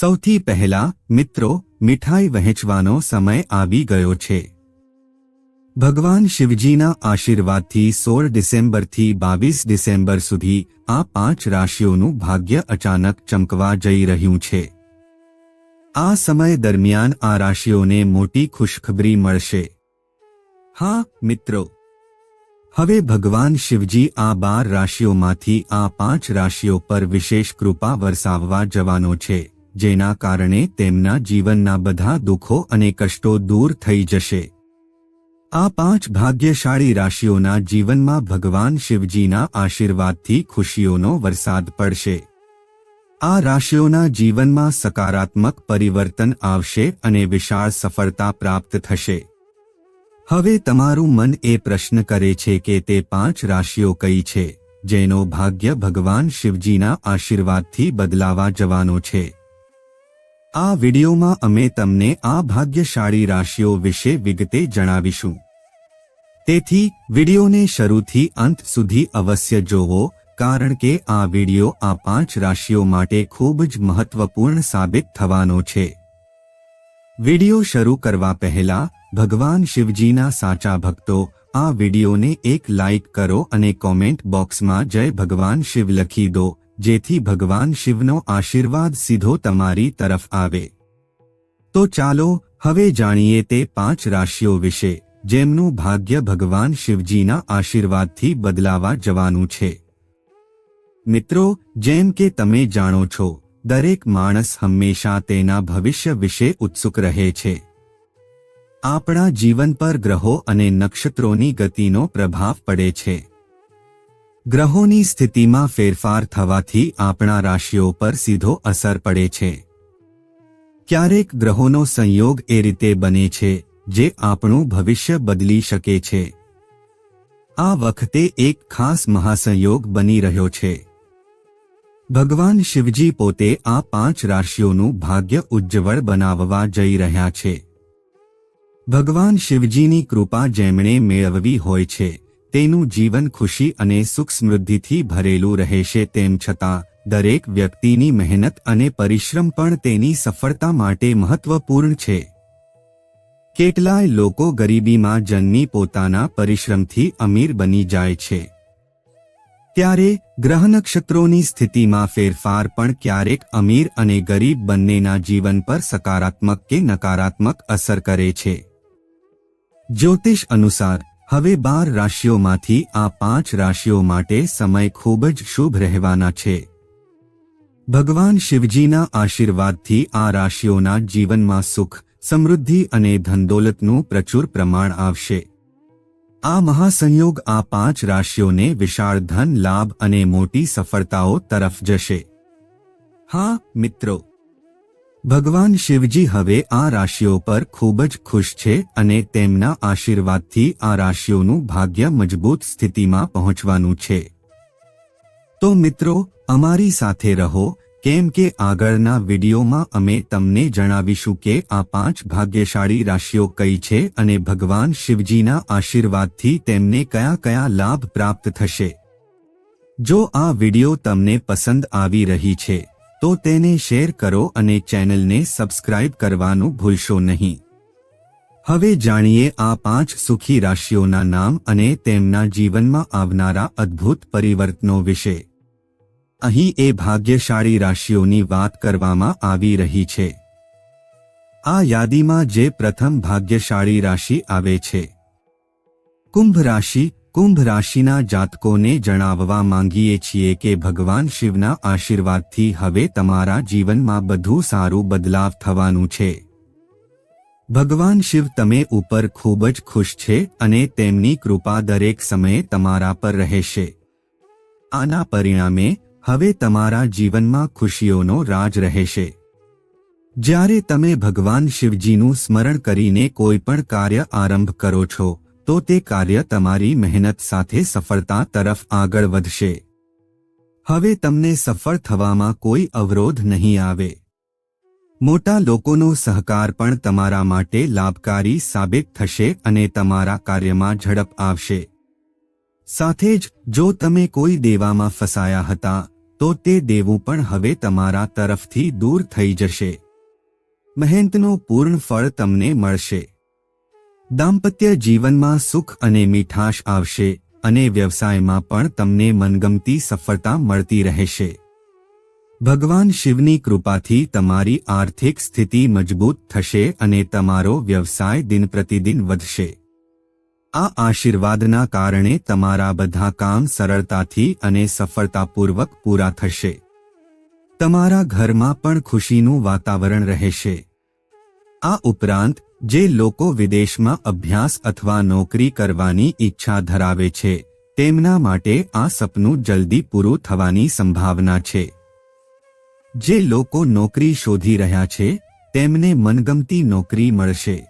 સૌથી પહેલા મિત્રો, મીઠાઈ વહેંચવાનો સમય આવી ગયો છે. ભગવાન શિવજીના આશીર્વાદથી સોળ ડિસેમ્બરથી બાવીસ ડિસેમ્બર સુધી આ પાંચ રાશિઓનું ભાગ્ય અચાનક ચમકવા જઈ રહ્યું છે. આ સમય દરમિયાન આ રાશિઓને મોટી ખુશખબરી મળશે. હા, મિત્રો. હવે ભગવાન શિવજી આ બાર રાશિઓમાંથી આ પાંચ રાશિઓ પર વિશેષ કૃપા વરસાવવા જવાનો છે. જેના કારણે તેમના જીવનના બધા દુઃખો અને કષ્ટો દૂર થઈ જશે. આ પાંચ ભાગ્યશાળી રાશિઓના જીવનમાં ભગવાન શિવજીના આશીર્વાદથી ખુશીઓનો વરસાદ પડશે. આ રાશિઓના જીવનમાં સકારાત્મક પરિવર્તન આવશે અને વિશાળ સફળતા પ્રાપ્ત થશે. હવે તમારું મન એ પ્રશ્ન કરે છે કે તે પાંચ રાશિઓ કઈ છે, જેનો ભાગ્ય ભગવાન શિવજીના આશીર્વાદથી બદલાવા જવાનો છે. આ વિડીયોમાં અમે તમને આ ભાગ્યશાળી રાશિઓ વિશે વિગતે જણાવીશું. તેથી, વિડીયોને શરૂથી અંત સુધી અવશ્ય જોવો, કારણ કે આ વીડિયો આ પાંચ રાશિઓ માટે ખૂબ જ મહત્વપૂર્ણ સાબિત થવાનો છે. વીડિયો શરૂ કરવા પહેલા, ભગવાન શિવજીના સાચા ભક્તો, આ વિડીયોને એક લાઇક કરો અને કોમેન્ટ બોક્સમાં જય ભગવાન શિવ લખી દો. જેથી ભગવાન શિવનો આશીર્વાદ સીધો તમારી તરફ આવે. તો ચાલો, હવે જાણીએ તે પાંચ રાશિઓ વિશે, જેમનું ભાગ્ય ભગવાન શિવજીના આશીર્વાદથી બદલાવા જવાનું છે. મિત્રો, જેમ કે તમે જાણો છો, દરેક માણસ હંમેશા તેના ભવિષ્ય વિશે ઉત્સુક રહે છે. આપણા જીવન પર ગ્રહો અને નક્ષત્રોની ગતિનો પ્રભાવ પડે છે. ગ્રહોની સ્થિતિમાં ફેરફાર થવાથી આપણા રાશિઓ પર સીધો અસર પડે છે. ક્યારેક ગ્રહોનો સંયોગ એ રીતે બને છે, જે આપણું ભવિષ્ય બદલી શકે છે. આ વખતે એક ખાસ મહાસંયોગ બની રહ્યો છે. ભગવાન શિવજી પોતે આ પાંચ રાશિઓનું ભાગ્ય ઉજ્જવળ બનાવવા જઈ રહ્યા છે. ભગવાન શિવજીની કૃપા જેમણે મેળવવી હોય છે. તેનું જીવન ખુશી અને સુખ સમૃદ્ધિથી ભરેલું રહેશે તેમ છતાં, દરેક વ્યક્તિની મહેનત અને પરિશ્રમ પણ તેની સફળતા માટે મહત્વપૂર્ણ છે. કેટલાય લોકો ગરીબીમાં જન્મી પોતાના પરિશ્રમથી અમીર બની જાય છે. ત્યારે, ગ્રહ નક્ષત્રોની સ્થિતિમાં ફેરફાર પણ ક્યારેક અમીર અને ગરીબ બંનેના જીવન પર સકારાત્મક કે નકારાત્મક અસર કરે છે. જ્યોતિષ અનુસાર હવે બાર રાશિઓમાંથી આ પાંચ રાશિઓ માટે સમય ખૂબ જ શુભ રહેવાના છે. ભગવાન શિવજીના આશીર્વાદથી આ રાશિઓના જીવનમાં સુખ, સમૃદ્ધિ અને ધનદોલતનું પ્રચુર પ્રમાણ આવશે. આ મહાસંયોગ આ પાંચ રાશિઓને વિશાળ ધન, લાભ અને મોટી સફળતાઓ તરફ જશે. હા, મિત્રો ભગવાન શિવજી હવે આ રાશિઓ પર ખૂબ જ ખુશ છે અને તેમના આશીર્વાદથી આ રાશિઓનું ભાગ્ય મજબૂત સ્થિતિમાં પહોંચવાનું છે. તો મિત્રો, અમારી સાથે રહો, કેમ કે આગળના વિડીયોમાં અમે તમને જણાવીશું કે આ પાંચ ભાગ્યશાળી રાશિઓ કઈ છે અને ભગવાન શિવજીના આશીર્વાદથી તેમને કયા કયા લાભ પ્રાપ્ત થશે. જો આ વીડિયો તમને પસંદ આવી રહી છે તો તેને શેર કરો અને ચેનલને સબસ્ક્રાઇબ કરવાનું ભૂલશો નહીં. હવે જાણીએ આ પાંચ સુખી રાશિઓના નામ અને તેમના જીવનમાં આવનારા અદ્ભુત પરિવર્તનો વિશે. અહીં એ ભાગ્યશાળી રાશિઓની વાત કરવામાં આવી રહી છે. આ યાદીમાં જે પ્રથમ ભાગ્યશાળી રાશિ આવે છે. કુંભ રાશિ કુંભ રાશિના જાતકોને જણાવવા માંગીએ છીએ કે ભગવાન શિવના આશીર્વાદથી હવે તમારા જીવનમાં બધું સારું બદલાવ થવાનું છે. ભગવાન શિવ તમે ઉપર ખૂબ જ ખુશ છે અને તેમની કૃપા દરેક સમયે તમારા પર રહેશે. આના પરિણામે, હવે તમારા જીવનમાં ખુશીઓનો રાજ રહેશે. જ્યારે તમે ભગવાન શિવજીનું સ્મરણ કરીને કોઈ પણ કાર્ય આરંભ કરો છો તો તે કાર્ય તમારી મહેનત સાથે સફળતા તરફ આગળ વધશે. હવે તમને સફળ થવામાં કોઈ અવરોધ નહીં આવે. મોટા લોકોનો સહકાર પણ તમારા માટે લાભકારી સાબિત થશે અને તમારા કાર્યમાં ઝડપ આવશે. સાથે જ, જો તમે કોઈ દેવામાં ફસાયા હતા, તો તે દેવું પણ હવે તમારા તરફથી દૂર થઈ જશે. મહેનતનું પૂર્ણ ફળ તમને મળશે. દાંપત્ય જીવનમાં સુખ અને મીઠાશ આવશે અને વ્યવસાયમાં પણ તમને મનગમતી સફળતા મળતી રહેશે. ભગવાન શિવની કૃપાથી તમારી આર્થિક સ્થિતિ મજબૂત થશે અને તમારો વ્યવસાય દિન પ્રતિદિન વધશે. આ આશીર્વાદના કારણે તમારા બધા કામ સરળતાથી અને સફળતાપૂર્વક પૂરા થશે. તમારા ઘરમાં પણ ખુશીનું વાતાવરણ રહેશે. આ ઉપરાંત જે લોકો વિદેશમાં અભ્યાસ અથવા નોકરી કરવાની ઈચ્છા ધરાવે છે, તેમના માટે આ સપનું જલ્દી પૂરું થવાની સંભાવના છે. જે લોકો નોકરી શોધી રહ્યા છે, તેમને મનગમતી નોકરી મળશે.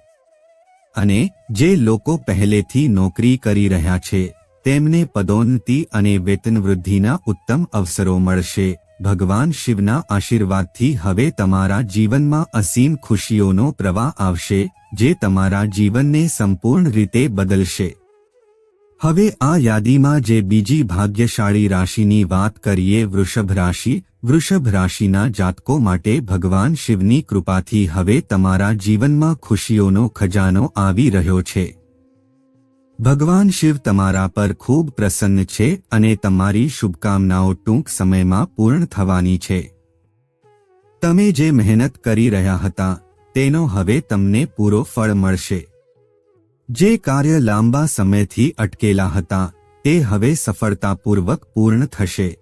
અને જે લોકો પહેલેથી નોકરી કરી રહ્યા છે, તેમને પદોન્નતિ અને વેતન વૃદ્ધિના ઉત્તમ અવસરો મળશે. ભગવાન શિવના આશીર્વાદથી હવે તમારા જીવનમાં અસીમ ખુશીઓનો પ્રવાહ આવશે. જે તમારા જીવનને સંપૂર્ણ રીતે બદલશે. હવે આ યાદીમાં જે બીજી ભાગ્યશાળી રાશિની વાત કરીએ, વૃષભ રાશિ, વૃષભ રાશિના જાતકો માટે ભગવાન શિવની કૃપાથી હવે તમારા જીવનમાં ખુશીઓનો ખજાનો આવી રહ્યો છે. ભગવાન શિવ તમારા પર ખૂબ પ્રસન્ન છે અને તમારી શુભકામનાઓ ટૂંક સમયમાં પૂર્ણ થવાની છે. તમે જે મહેનત કરી રહ્યા હતા તેનો હવે તમને પૂરો ફળ મળશે. જે કાર્ય લાંબા સમયથી અટકેલા હતા, તે હવે સફળતાપૂર્વક પૂર્ણ થશે.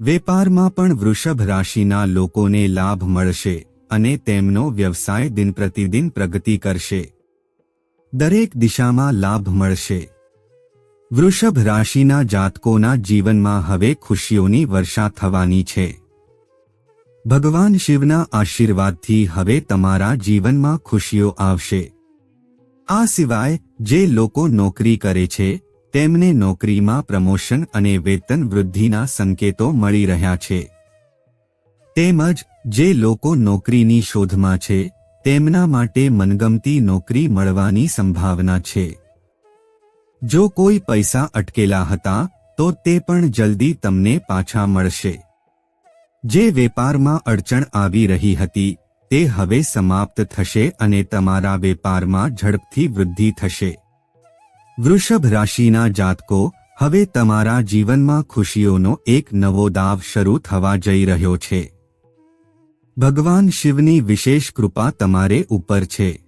વેપારમાં પણ વૃષભ રાશિના લોકોને લાભ મળશે અને તેમનો વ્યવસાય દિન પ્રતિદિન પ્રગતિ કરશે. દરેક દિશામાં લાભ મળશે. વૃષભ રાશિના જાતકોના જીવનમાં હવે ખુશીઓની વર્ષા થવાની છે. ભગવાન શિવના આશીર્વાદથી હવે તમારા જીવનમાં ખુશીઓ આવશે. આ સિવાય જે લોકો નોકરી કરે છે, તેમને નોકરીમાં પ્રમોશન અને વેતન વૃદ્ધિના સંકેતો મળી રહ્યા છે. તેમજ જે લોકો નોકરીની શોધમાં છે, તેમના માટે મનગમતી નોકરી મળવાની સંભાવના છે. જો કોઈ પૈસા અટકેલા હતા, તો તે પણ જલ્દી તમને પાછા મળશે. જે વેપારમાં અડચણ આવી રહી હતી, તે હવે સમાપ્ત થશે અને તમારા વેપારમાં ઝડપથી વૃદ્ધિ થશે. વૃષભ રાશિના જાતકો, હવે તમારા જીવનમાં ખુશીઓનો એક નવો દાવ શરૂ થવા જઈ રહ્યો છે. ભગવાન શિવની વિશેષ કૃપા તમારે ઉપર છે.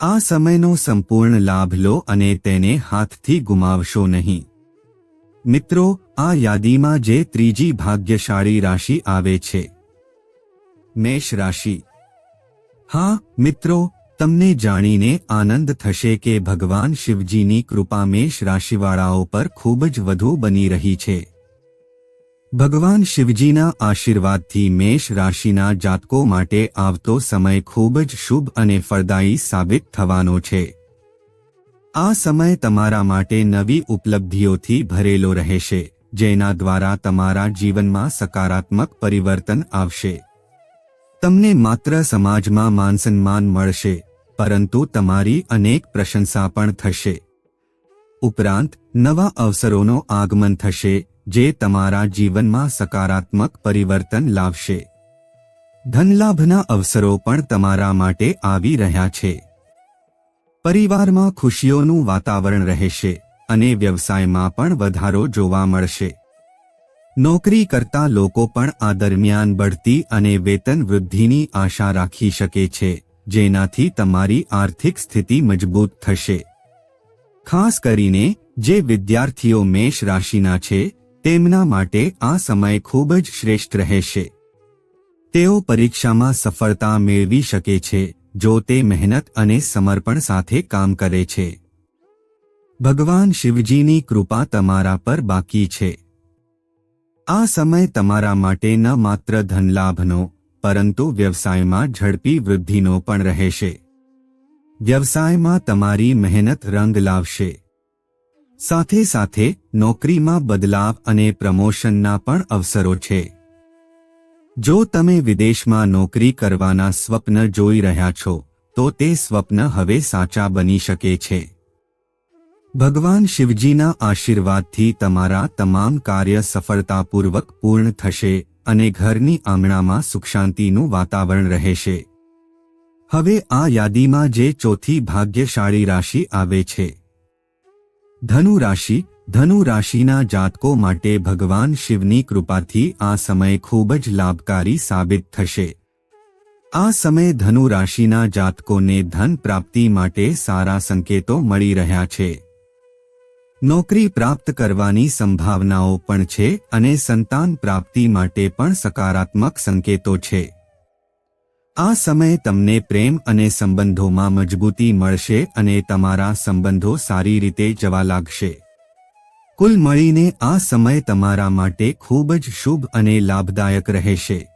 આ સમયનો સંપૂર્ણ લાભ લો અને તેને હાથથી ગુમાવશો નહીં. મિત્રો આ યાદીમાં જે ત્રીજી ભાગ્યશાળી રાશિ આવે છે. મેષ રાશિ. હા, મિત્રો, તમને જાણીને આનંદ થશે કે ભગવાન શિવજીની કૃપા મેષ રાશિવાળાઓ પર ખૂબ જ વધુ બની રહી છે. ભગવાન શિવજીના આશીર્વાદથી મેષ રાશિના જાતકો માટે આવતો સમય ખૂબ જ શુભ અને ફળદાયી સાબિત થવાનો છે. આ સમય તમારા માટે નવી ઉપલબ્ધિઓથી ભરેલો રહેશે. જેના દ્વારા તમારા જીવનમાં સકારાત્મક પરિવર્તન આવશે. તમને માત્ર સમાજમાં માનસન્માન મળશે, પરંતુ તમારી અનેક પ્રશંસા પણ થશે. ઉપરાંત, નવા અવસરોનો આગમન થશે, જે તમારા જીવનમાં સકારાત્મક પરિવર્તન લાવશે. ધનલાભના અવસરો પણ તમારા માટે આવી રહ્યા છે. પરિવારમાં ખુશીઓનું વાતાવરણ રહેશે. અને વ્યવસાયમાં પણ વધારો જોવા મળશે. નોકરી કરતા લોકો પણ આ દરમિયાન બઢતી અને વેતન વૃદ્ધિની આશા રાખી શકે છે, જેનાથી તમારી આર્થિક સ્થિતિ મજબૂત થશે. ખાસ કરીને, જે વિદ્યાર્થીઓ મેષ રાશિના છે, તેમના માટે આ સમય ખૂબ જ શ્રેષ્ઠ રહેશે. તેઓ પરીક્ષામાં સફળતા મેળવી શકે છે, જો તે મહેનત અને સમર્પણ સાથે કામ કરે છે. ભગવાન શિવજીની કૃપા તમારા પર બાકી છે. આ સમય તમારા માટે ન માત્ર ધનલાભનો, પરંતુ વ્યવસાયમાં ઝડપી વૃદ્ધિનો પણ રહેશે. વ્યવસાયમાં તમારી મહેનત રંગ લાવશે. સાથે સાથે નોકરીમાં બદલાવ અને પ્રમોશનના પણ અવસરો છે. જો તમે વિદેશમાં નોકરી કરવાના સ્વપ્ન જોઈ રહ્યા છો, તો તે સ્વપ્ન હવે સાચા બની શકે છે. ભગવાન શિવજીના આશીર્વાદથી તમારા તમામ કાર્ય સફળતાપૂર્વક પૂર્ણ થશે અને ઘરની આંગણામાં સુખશાંતિનું વાતાવરણ રહેશે. હવે આ યાદીમાં જે ચોથી ભાગ્યશાળી રાશિ આવે છે. ધનુ રાશિ, ધનુ રાશિના જાતકો માટે ભગવાન શિવની કૃપાથી આ સમય ખૂબ જ લાભકારી સાબિત થશે. આ સમય ધનુ રાશિના જાતકોને ધન પ્રાપ્તિ માટે સારા સંકેતો મળી રહ્યા છે. નોકરી પ્રાપ્ત કરવાની સંભાવનાઓ પણ છે અને સંતાન પ્રાપ્તિ માટે પણ સકારાત્મક સંકેતો છે. આ સમય તમને પ્રેમ અને સંબંધોમાં મજબૂતી મળશે અને તમારા સંબંધો સારી રીતે જવા લાગશે. કુલ મળીને આ સમય તમારા માટે ખૂબ જ શુભ અને લાભદાયક રહેશે.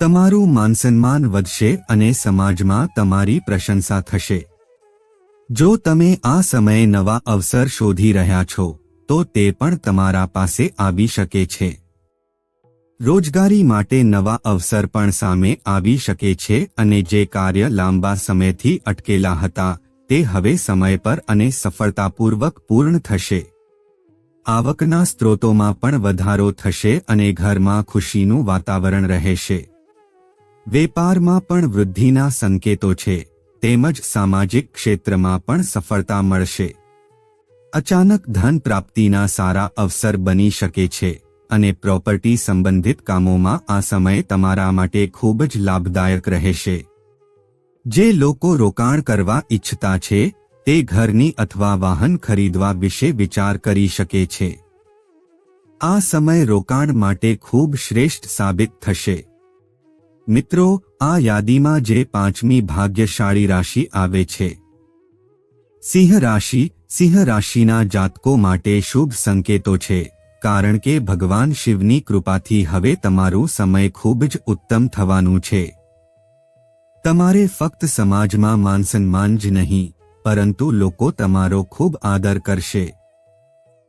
તમારું માનસન્માન વધશે અને સમાજમાં તમારી પ્રશંસા થશે. જો તમે આ સમયે નવા અવસર શોધી રહ્યા છો, તો તે પણ તમારા પાસે આવી શકે છે. રોજગારી માટે નવા અવસર પણ સામે આવી શકે છે અને જે કાર્ય લાંબા સમયથી અટકેલા હતા, તે હવે સમય પર અને સફળતાપૂર્વક પૂર્ણ થશે. આવકના સ્ત્રોતોમાં પણ વધારો થશે અને ઘરમાં ખુશીનું વાતાવરણ રહેશે. વેપારમાં પણ વૃદ્ધિના સંકેતો છે. તેમજ સામાજિક ક્ષેત્રમાં પણ સફળતા મળશે. અચાનક ધન પ્રાપ્તિના સારા અવસર બની શકે છે અને પ્રોપર્ટી સંબંધિત કામોમાં આ સમય તમારા માટે ખૂબ જ લાભદાયક રહેશે. જે લોકો રોકાણ કરવા ઈચ્છતા છે, તે ઘરની અથવા વાહન ખરીદવા વિશે વિચાર કરી શકે છે. આ સમય રોકાણ માટે ખૂબ શ્રેષ્ઠ સાબિત થશે. મિત્રો આ યાદીમાં જે પાંચમી ભાગ્યશાળી રાશિ આવે છે. સિંહ રાશિ, સિંહ રાશિના જાતકો માટે શુભ સંકેતો છે, કારણ કે ભગવાન શિવની કૃપાથી હવે તમારું સમય ખૂબ જ ઉત્તમ થવાનું છે. તમારે ફક્ત સમાજમાં માનસન્માન જ નહીં, પરંતુ લોકો તમારો ખૂબ આદર કરશે.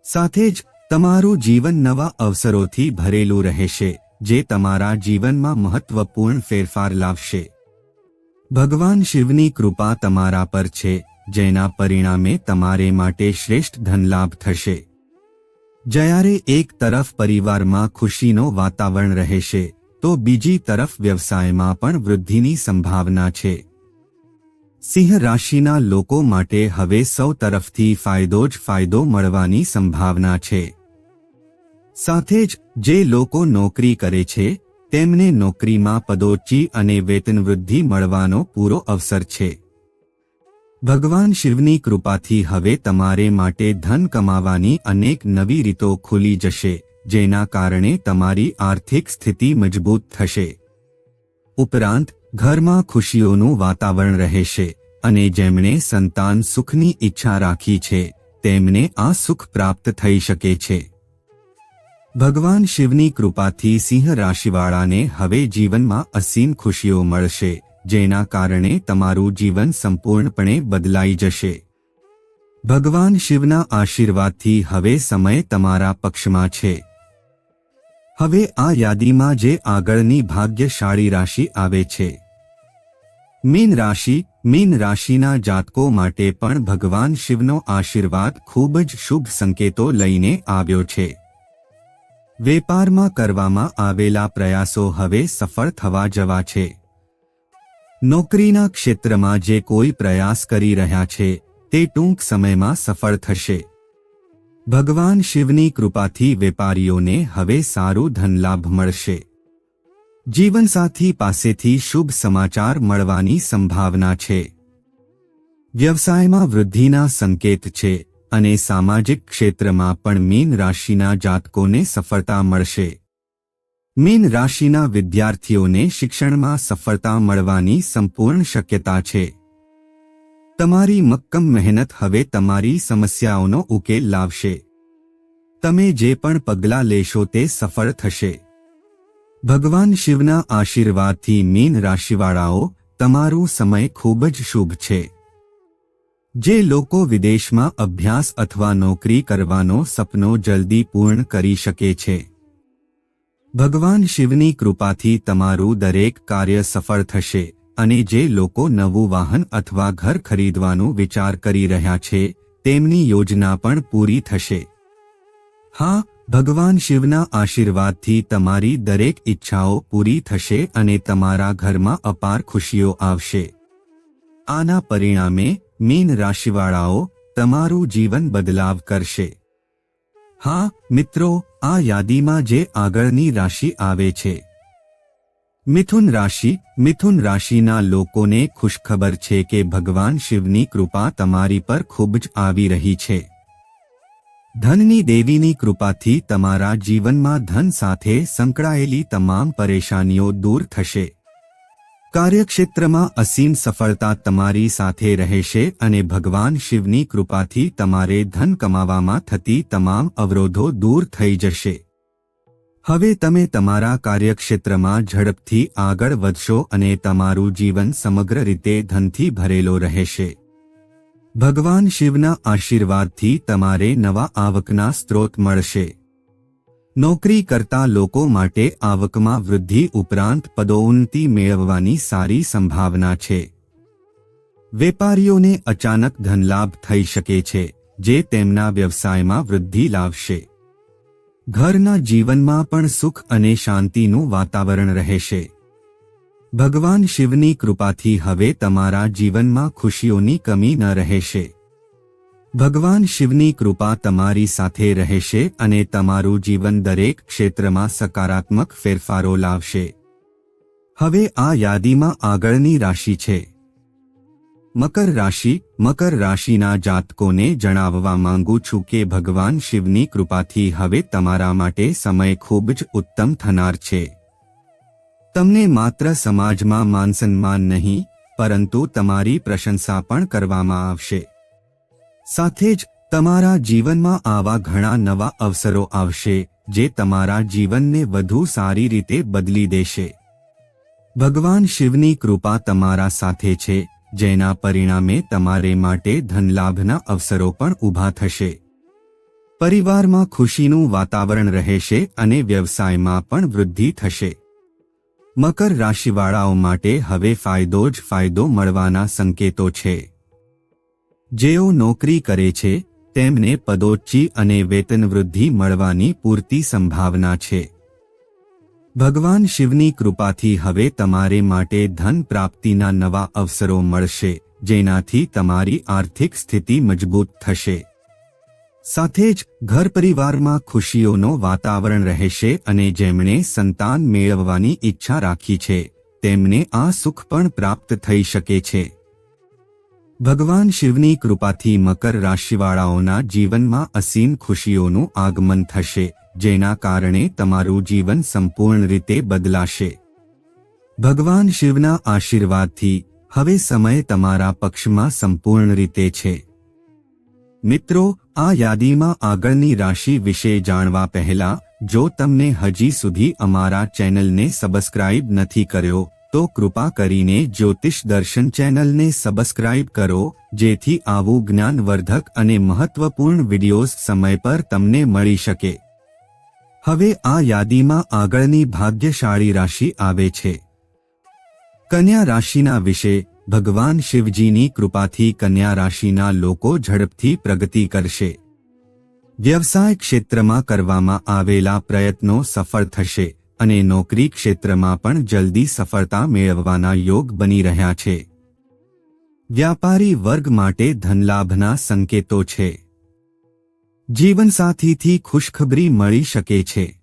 સાથે જ, તમારું જીવન નવા અવસરોથી ભરેલું રહેશે. જે તમારા જીવનમાં મહત્વપૂર્ણ ફેરફાર લાવશે. ભગવાન શિવની કૃપા તમારા પર છે, જેના પરિણામે તમારે માટે શ્રેષ્ઠ ધનલાભ થશે. જ્યારે એક તરફ પરિવારમાં ખુશીનો વાતાવરણ રહેશે, તો બીજી તરફ વ્યવસાયમાં પણ વૃદ્ધિની સંભાવના છે. સિંહ રાશિના લોકો માટે હવે સૌ તરફથી ફાયદો જ ફાયદો મળવાની સંભાવના છે. સાથે જ જે લોકો નોકરી કરે છે, તેમને નોકરીમાં પદોચ્ચી અને વેતન વૃદ્ધિ મળવાનો પૂરો અવસર છે. ભગવાન શિવની કૃપાથી હવે તમારે માટે ધન કમાવાની અનેક નવી રીતો ખુલી જશે, જેના કારણે તમારી આર્થિક સ્થિતિ મજબૂત થશે. ઉપરાંત, ઘરમાં ખુશીઓનું વાતાવરણ રહેશે, અને જેમણે સંતાન સુખની ઈચ્છા રાખી છે, તેમને આ સુખ પ્રાપ્ત થઈ શકે છે. ભગવાન શિવની કૃપાથી સિંહ રાશિવાળાને હવે જીવનમાં અસીમ ખુશીઓ મળશે, જેના કારણે તમારું જીવન સંપૂર્ણપણે બદલાઈ જશે. ભગવાન શિવના આશીર્વાદથી હવે સમય તમારા પક્ષમાં છે. હવે આ યાદીમાં જે આગળની ભાગ્યશાળી રાશિ આવે છે. મીન રાશિ, મીન રાશિના જાતકો માટે પણ ભગવાન શિવનો આશીર્વાદ ખૂબ જ શુભ સંકેતો લઈને આવ્યો છે. વેપારમાં કરવામાં આવેલા પ્રયાસો હવે સફળ થવા જવા છે. નોકરીના ક્ષેત્રમાં જે કોઈ પ્રયાસ કરી રહ્યા છે, તે ટૂંક સમયમાં સફળ થશે. ભગવાન શિવની કૃપાથી વેપારીઓને હવે સારું ધનલાભ મળશે. જીવનસાથી પાસેથી શુભ સમાચાર મળવાની સંભાવના છે. વ્યવસાયમાં વૃદ્ધિના સંકેત છે. અને સામાજિક ક્ષેત્રમાં પણ મીન રાશિના જાતકોને સફળતા મળશે. મીન રાશિના વિદ્યાર્થીઓને શિક્ષણમાં સફળતા મળવાની સંપૂર્ણ શક્યતા છે. તમારી મક્કમ મહેનત હવે તમારી સમસ્યાઓનો ઉકેલ લાવશે. તમે જે પણ પગલાં લેશો તે સફળ થશે. ભગવાન શિવના આશીર્વાદથી મીન રાશિવાળાઓ, તમારું સમય ખૂબ જ શુભ છે. જે લોકો વિદેશમાં અભ્યાસ અથવા નોકરી કરવાનો સપનો જલ્દી પૂર્ણ કરી શકે છે. ભગવાન શિવની કૃપાથી તમારું દરેક કાર્ય સફળ થશે અને જે લોકો નવું વાહન અથવા ઘર ખરીદવાનું વિચાર કરી રહ્યા છે, તેમની યોજના પણ પૂરી થશે. હા, ભગવાન શિવના આશીર્વાદથી તમારી દરેક ઈચ્છાઓ પૂરી થશે અને તમારા ઘરમાં અપાર ખુશીઓ આવશે. આના પરિણામે મીન રાશિવાળાઓ તમારું જીવન બદલાવ કરશે. હા, મિત્રો, આ યાદીમાં જે આગળની રાશિ આવે છે. મિથુન રાશિ, મિથુન રાશિના લોકોને ખુશખબર છે કે ભગવાન શિવની કૃપા તમારી પર ખૂબ જ આવી રહી છે. ધનની દેવીની કૃપાથી તમારા જીવનમાં ધન સાથે સંકળાયેલી તમામ પરેશાનીઓ દૂર થશે. કાર્યક્ષેત્રમાં અસીમ સફળતા તમારી સાથે રહેશે અને ભગવાન શિવની કૃપાથી તમારે ધન કમાવામાં થતી તમામ અવરોધો દૂર થઈ જશે. હવે તમે તમારા કાર્યક્ષેત્રમાં ઝડપથી આગળ વધશો અને તમારું જીવન સમગ્ર રીતે ધનથી ભરેલો રહેશે. ભગવાન શિવના આશીર્વાદથી તમારે નવા આવકના સ્ત્રોત મળશે. નોકરી કરતા લોકો માટે આવકમાં વૃદ્ધિ ઉપરાંત પદોન્નતિ મેળવવાની સારી સંભાવના છે. વેપારીઓને અચાનક ધનલાભ થઈ શકે છે, જે તેમના વ્યવસાયમાં વૃદ્ધિ લાવશે. ઘરના જીવનમાં પણ સુખ અને શાંતિનું વાતાવરણ રહેશે. ભગવાન શિવની કૃપાથી હવે તમારા જીવનમાં ખુશીઓની કમી ન રહેશે. ભગવાન શિવની કૃપા તમારી સાથે રહેશે અને તમારું જીવન દરેક ક્ષેત્રમાં સકારાત્મક ફેરફારો લાવશે. હવે આ યાદીમાં આગળની રાશિ છે. મકર રાશિ, મકર રાશિના જાતકોને જણાવવા માંગુ છું કે ભગવાન શિવની કૃપાથી હવે તમારા માટે સમય ખૂબ જ ઉત્તમ થનાર છે. તમને માત્ર સમાજમાં માનસન્માન નહીં, પરંતુ તમારી પ્રશંસા પણ કરવામાં આવશે. સાથે જ તમારા જીવનમાં આવા ઘણા નવા અવસરો આવશે, જે તમારા જીવનને વધુ સારી રીતે બદલી દેશે. ભગવાન શિવની કૃપા તમારા સાથે છે, જેના પરિણામે તમારે માટે ધનલાભના અવસરો પણ ઊભા થશે. પરિવારમાં ખુશીનું વાતાવરણ રહેશે અને વ્યવસાયમાં પણ વૃદ્ધિ થશે. મકર રાશિવાળાઓ માટે હવે ફાયદો જ ફાયદો મળવાના સંકેતો છે. જેઓ નોકરી કરે છે, તેમને પદોચ્ચી અને વેતન વૃદ્ધિ મળવાની પૂરતી સંભાવના છે. ભગવાન શિવની કૃપાથી હવે તમારે માટે ધન પ્રાપ્તિના નવા અવસરો મળશે, જેનાથી તમારી આર્થિક સ્થિતિ મજબૂત થશે. સાથે જ ઘર પરિવારમાં ખુશીઓનો વાતાવરણ રહેશે અને જેમણે સંતાન મેળવવાની ઈચ્છા રાખી છે, તેમને આ સુખ પણ પ્રાપ્ત થઈ શકે છે. ભગવાન શિવની કૃપાથી મકર રાશિવાળાઓના જીવનમાં અસીમ ખુશીઓનું આગમન થશે, જેના કારણે તમારું જીવન સંપૂર્ણ રીતે બદલાશે. ભગવાન શિવના આશીર્વાદથી, હવે સમય તમારા પક્ષમાં સંપૂર્ણ રીતે છે. મિત્રો, આ યાદીમાં આગળની રાશિ વિશે જાણવા પહેલા, જો તમને હજી સુધી અમારા ચેનલને સબસ્ક્રાઇબ નથી કર્યો તો કૃપા કરીને જ્યોતિષ દર્શન ચેનલને સબસ્ક્રાઇબ કરો, જેથી આવું જ્ઞાનવર્ધક અને મહત્વપૂર્ણ વિડીયોઝ સમય પર તમને મળી શકે. હવે આ યાદીમાં આગળની ભાગ્યશાળી રાશિ આવે છે. કન્યા રાશિના વિશે, ભગવાન શિવજીની કૃપાથી કન્યા રાશિના લોકો ઝડપથી પ્રગતિ કરશે. વ્યવસાય ક્ષેત્રમાં કરવામાં આવેલા પ્રયત્નો સફળ થશે. અને નોકરી ક્ષેત્રમાં પણ જલ્દી સફળતા મેળવવાના યોગ બની રહ્યા છે. વ્યાપારી વર્ગ માટે ધનલાભના સંકેતો છે. જીવનસાથીથી ખુશખબરી મળી શકે છે.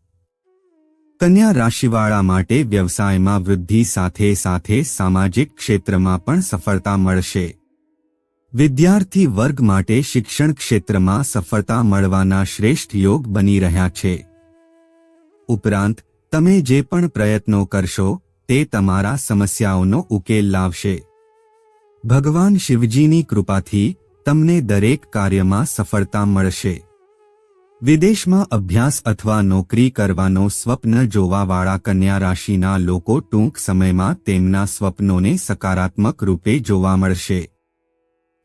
કન્યા રાશિવાળા માટે વ્યવસાયમાં વૃદ્ધિ સાથે સાથે સામાજિક ક્ષેત્રમાં પણ સફળતા મળશે. વિદ્યાર્થી વર્ગ માટે શિક્ષણ ક્ષેત્રમાં સફળતા મળવાના શ્રેષ્ઠ યોગ બની રહ્યા છે. ઉપરાંત તમે જે પણ પ્રયત્નો કરશો, તે તમારા સમસ્યાઓનો ઉકેલ લાવશે. ભગવાન શિવજીની કૃપાથી તમને દરેક કાર્યમાં સફળતા મળશે. વિદેશમાં અભ્યાસ અથવા નોકરી કરવાનો સ્વપ્ન જોવાવાળા કન્યા રાશિના લોકો ટૂંક સમયમાં તેમના સ્વપ્નોને સકારાત્મક રૂપે જોવા મળશે.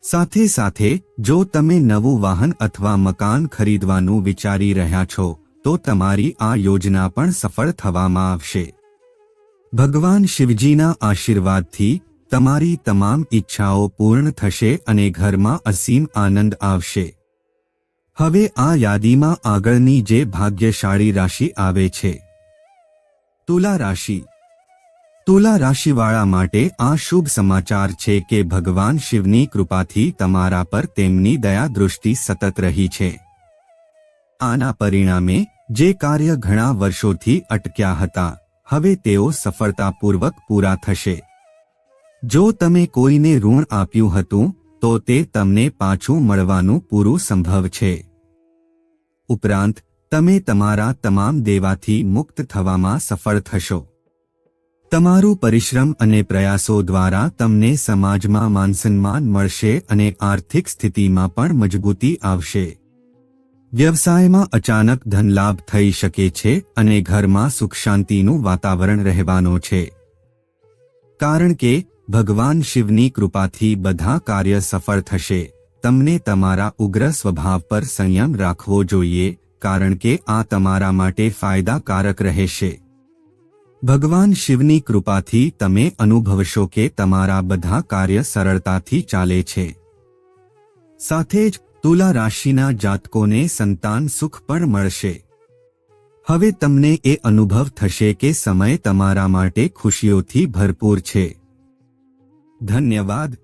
સાથે સાથે, જો તમે નવું વાહન અથવા મકાન ખરીદવાનું વિચારી રહ્યા છો તો તમારી આ યોજના પણ સફળ થવામાં આવશે. ભગવાન શિવજીના આશીર્વાદથી તમારી તમામ ઈચ્છાઓ પૂર્ણ થશે અને ઘરમાં અસીમ આનંદ આવશે. હવે આ યાદીમાં આગળની જે ભાગ્યશાળી રાશિ આવે છે. તુલા રાશિ. તુલા રાશિવાળા માટે આ શુભ સમાચાર છે કે ભગવાન શિવની કૃપાથી તમારા પર તેમની દયા દૃષ્ટિ સતત રહી છે. આના પરિણામે જે કાર્ય ઘણા વર્ષોથી અટક્યા હતા, હવે તેઓ સફળતાપૂર્વક પૂરા થશે. જો તમે કોઈને ઋણ આપ્યું હતું, તો તે તમને પાછું મળવાનું પૂરું સંભવ છે. ઉપરાંત, તમે તમારા તમામ દેવાથી મુક્ત થવામાં સફળ થશો. તમારું પરિશ્રમ અને પ્રયાસો દ્વારા તમને સમાજમાં માનસન્માન મળશે અને આર્થિક સ્થિતિમાં પણ મજબૂતી આવશે. વ્યવસાયમાં અચાનક ધનલાભ થઈ શકે છે અને ઘરમાં સુખ શાંતિનું વાતાવરણ રહેવાનો છે. કારણ કે, ભગવાન શિવની કૃપાથી બધા કાર્ય સફળ થશે. તમને તમારા ઉગ્ર સ્વભાવ પર સંયમ રાખવો જોઈએ, કારણ કે આ તમારા માટે ફાયદાકારક રહેશે. ભગવાન શિવની કૃપાથી તમે અનુભવશો કે તમારા બધા કાર્ય સરળતાથી ચાલે છે. સાથે જ તુલા રાશિના જાતકોને સંતાન સુખ પણ મળશે. હવે તમને એ અનુભવ થશે કે સમય તમારા માટે ખુશીઓથી ભરપૂર છે. ધન્યવાદ.